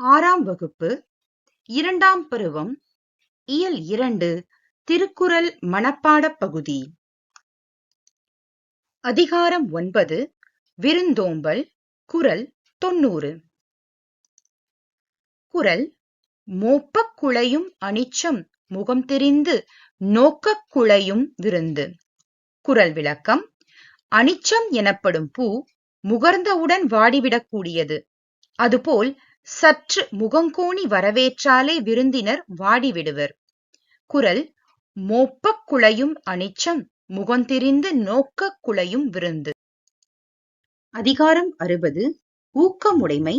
ஆறாம் வகுப்பு இரண்டாம் பருவம் இயல் இரண்டு திருக்குறள் மனப்பாடப் பகுதி. அதிகாரம் ஒன்பது விருந்தோம்பல் குறள் தொன்னூறு குறள் மோப்பக் குழையும் அனிச்சம் முகம் தெரிந்து நோக்கக் குழையும் விருந்து. குறள் விளக்கம் அனிச்சம் எனப்படும் பூ முகர்ந்தவுடன் வாடிவிடக்கூடியது. அதுபோல் சற்று முகங்கோணி வரவேற்றாலே விருந்தினர் வாடிவிடுவர். குரல் மோப்பக் குழையும் அனிச்சம் முகந்திரிந்து நோக்கக் குழையும் விருந்து அதிகாரம் அறுபது ஊக்கமுடைமை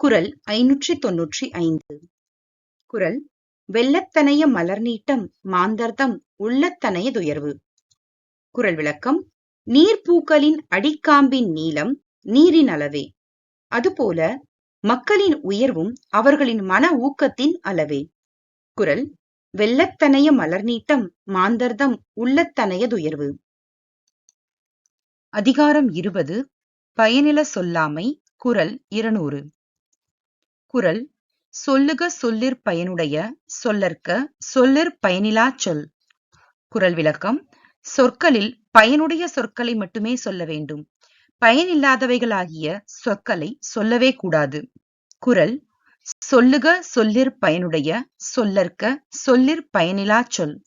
குரல் ஐநூற்றி தொன்னூற்றி ஐந்து. குரல் வெள்ளத்தனைய மலர் நீட்டம் மாந்தர்தம் உள்ளத்தனைய துயர்வு குரல் விளக்கம் நீர்ப்பூக்களின் அடிக்காம்பின் நீளம் நீரின் அளவே அதுபோல மக்களின் உயர்வும் அவர்களின் மன ஊக்கத்தின் அளவே. குரல் வெள்ளத்தனைய மலர் நீட்டம் மாந்தர்தம் உள்ளத்தனையதுயர்வு. அதிகாரம் இருபது பயனில சொல்லாமை குரல் இருநூறு. குரல் சொல்லுக சொல்லிற் பயனுடைய சொல்லற்க சொல்லிற் பயனிலாச் சொல். குரல் விளக்கம் சொற்களில் பயனுடைய சொற்களை மட்டுமே சொல்ல வேண்டும். பயனில்லாதவைகளாகிய சொற்களை சொல்லவே கூடாது. குரல் சொல்லுக சொல்லிற் பயனுடைய சொல்லற்க சொல்லிற் பயனிலாச் சொல்.